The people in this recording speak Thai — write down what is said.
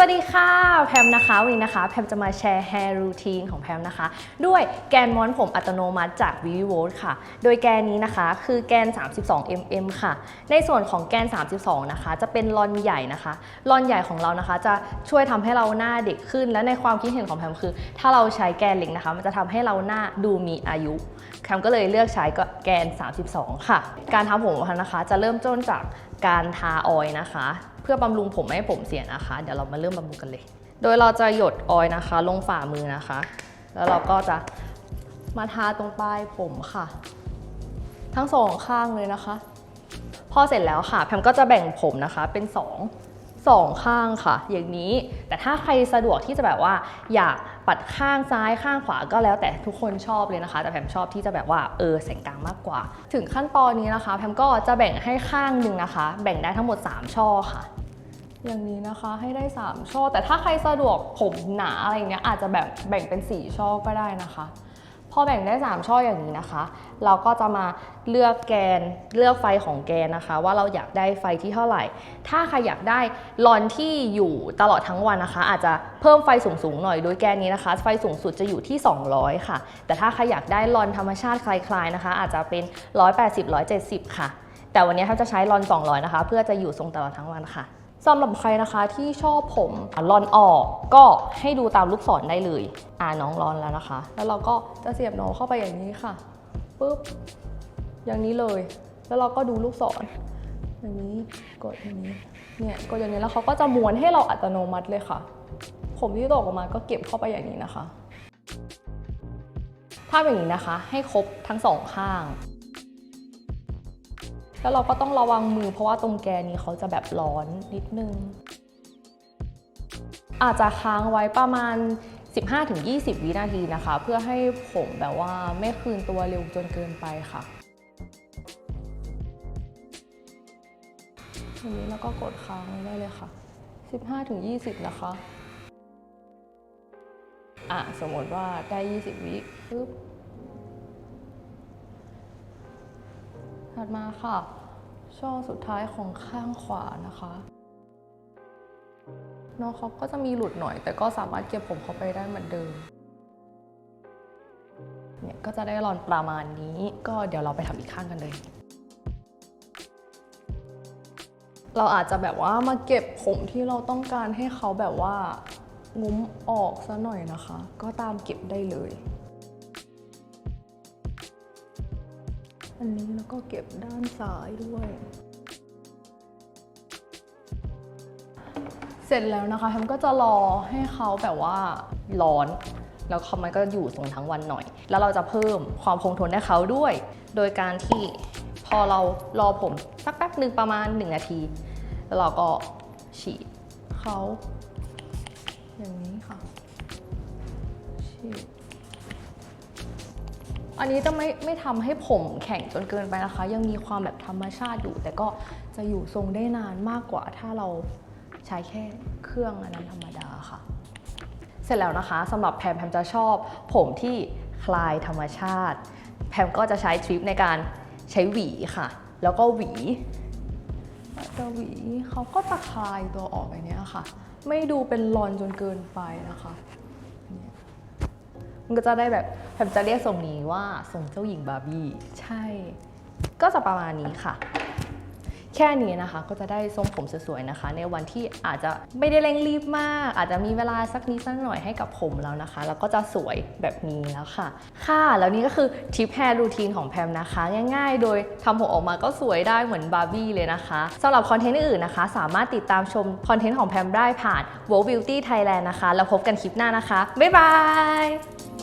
สวัสดีค่ะแพมนะคะวันนี้นะคะแพมจะมาแชร์ hair routine ของแพมนะคะ ด้วยแกนม้อนผมอัตโนมัติจาก v i v o ค่ะ โดยแกนนี้นะคะคือแกน 32 mm ค่ะ ในส่วนของแกน 32 นะคะ จะเป็นลอนใหญ่นะคะลอนใหญ่ของเรานะคะ จะช่วยทำให้เราหน้าเด็กขึ้น และในความคิดเห็นของแพมคือ ถ้าเราใช้แกนเล็กนะคะ มันจะทำให้เราหน้าดูมีอายุแพมก็เลยเลือกใช้ก็แกน 32 ค่ะ การทำผมของแพมนะคะ จะเริ่มต้นจากการทาออยนะคะ พื่อบำรุงผมไม่ให้ผมเสียนะคะ เดี๋ยวเรามาเริ่มบำรุงกันเลย โดยเราจะหยดออยนะคะ ลงฝ่ามือนะคะ แล้วเราก็จะมาทาตรงปลายผมค่ะ ทั้งสองข้างเลยนะคะ พอเสร็จแล้วค่ะ แพมก็จะแบ่งผมนะคะเป็นสองสองข้างค่ะ อย่างนี้ แต่ถ้าใครสะดวกที่จะแบบว่า อยากปัดข้างซ้ายข้างขวาก็แล้วแต่ทุกคนชอบเลยนะคะ แต่แพมชอบที่จะแบบว่าเออแสงกลางมากกว่า ถึงขั้นตอนนี้นะคะ แพมก็จะแบ่งให้ข้างหนึ่งนะคะ แบ่งได้ทั้งหมด 3 ช่อค่ะ อย่างนี้นะคะให้ได้ 3 ช่อ แต่ถ้าใครสะดวกผมหนาอะไรเงี้ยอาจจะแบบแบ่งเป็น 4 ช่อก็ได้นะคะ พอแบ่งได้ 3 ช่ออย่างนี้นะคะ เราก็จะมาเลือกแกนเลือกไฟของแกนนะคะ ว่าเราอยากได้ไฟที่เท่าไหร่ ถ้าใครอยากได้ลอนที่อยู่ตลอดทั้งวันนะคะ อาจจะเพิ่มไฟสูงๆหน่อยโดยแกนนี้นะคะ ไฟสูงสุดจะอยู่ที่ 200 ค่ะ แต่ถ้าใครอยากได้ลอนธรรมชาติคลายๆนะคะ อาจจะเป็น 180-170 ค่ะ แต่วันนี้เขาจะใช้ลอน 200 นะคะ เพื่อจะอยู่ทรงตลอดทั้งวันค่ะ สำหรับใครนะคะที่ชอบผมลอนออกก็ให้ดูตามลูกศรได้เลย อ่าน้องรอนแล้วนะคะ แล้วเราก็จะเสียบน้องเข้าไปอย่างนี้ค่ะปุ๊บอย่างนี้เลย แล้วเราก็ดูลูกศรอย่างนี้กดอย่างนี้เนี่ยกดอย่างนี้แล้วเขาก็จะม้วนให้เราอัตโนมัติเลยค่ะ ผมที่ตกออกมาก็เก็บเข้าไปอย่างนี้นะคะภาพอย่างนี้นะคะ ให้ครบทั้งสองข้าง แล้วเราก็ต้องระวังมือเพราะว่าตรงแกนนี้เขาจะแบบร้อนนิดนึง อาจจะค้างไว้ประมาณ 15-20 วินาทีนะคะ เพื่อให้ผมแบบว่าไม่คืนตัวเร็วจนเกินไปค่ะทีนี้แล้วก็กดค้างไว้ได้เลยค่ะ 15-20 นะคะ อะ สมมติว่าได้ 20 วิปึ๊บ ถัดมาค่ะ ช่อสุดท้ายของข้างขวานะคะน้องเขาก็จะมีหลุดหน่อย แต่ก็สามารถเก็บผมเขาไปได้เหมือนเดิม เนี่ยก็จะได้รอนประมาณนี้ ก็เดี๋ยวเราไปทำอีกข้างกันเลย เราอาจจะแบบว่ามาเก็บผมที่เราต้องการให้เขาแบบว่างุ้มออกซะหน่อยนะคะ ก็ตามเก็บได้เลย อันนี้แล้วก็เก็บด้านซ้ายด้วย เสร็จแล้วนะคะแฮมก็จะรอให้เขาแบบว่าร้อน แล้วเขามันก็อยู่ทรงทั้งวันหน่อย แล้วเราจะเพิ่มความคงทนให้เขาด้วย โดยการที่พอเรารอผมสักแป๊บหนึ่งประมาณ 1 นาที แล้วเราก็ฉีดเขาอย่างนี้ค่ะฉีด อันนี้จะไม่ไม่ทำให้ผมแข็งจนเกินไปนะคะ ยังมีความแบบธรรมชาติอยู่ แต่ก็จะอยู่ทรงได้นานมากกว่าถ้าเราใช้แค่เครื่องอันนั้นธรรมดาค่ะ เสร็จแล้วนะคะสำหรับแพมแพมจะชอบ ผมที่คลายธรรมชาติ แพมก็จะใช้ทริปในการใช้หวีค่ะ แล้วก็หวีจะหวีเขาก็จะคลายตัวออกแบบเนี้ยค่ะ ไม่ดูเป็นรอนจนเกินไปนะคะ มันก็จะได้แบบแพมจะเรียกทรงนี้ว่าทรงเจ้าหญิงบาร์บี้ใช่ ก็จะประมาณนี้ค่ะ แค่นี้นะคะก็จะได้ทรงผมสวยๆนะคะ ในวันที่อาจจะไม่ได้เร่งรีบมาก อาจจะมีเวลาสักนิดสักหน่อยให้กับผมแล้วนะคะ แล้วก็จะสวยแบบนี้แล้วค่ะ ค่ะ แล้วนี่ก็คือทิปแฮร์รูทีนของแพมนะคะ ง่ายๆ โดยทำผมออกมาก็สวยได้เหมือนบาร์บี้เลยนะคะสำหรับคอนเทนต์อื่นนะคะ สามารถติดตามชมคอนเทนต์ของแพมได้ผ่าน w o r Beauty Thailand นะคะ แล้วพบกันคลิปหน้านะคะบ๊ายบาย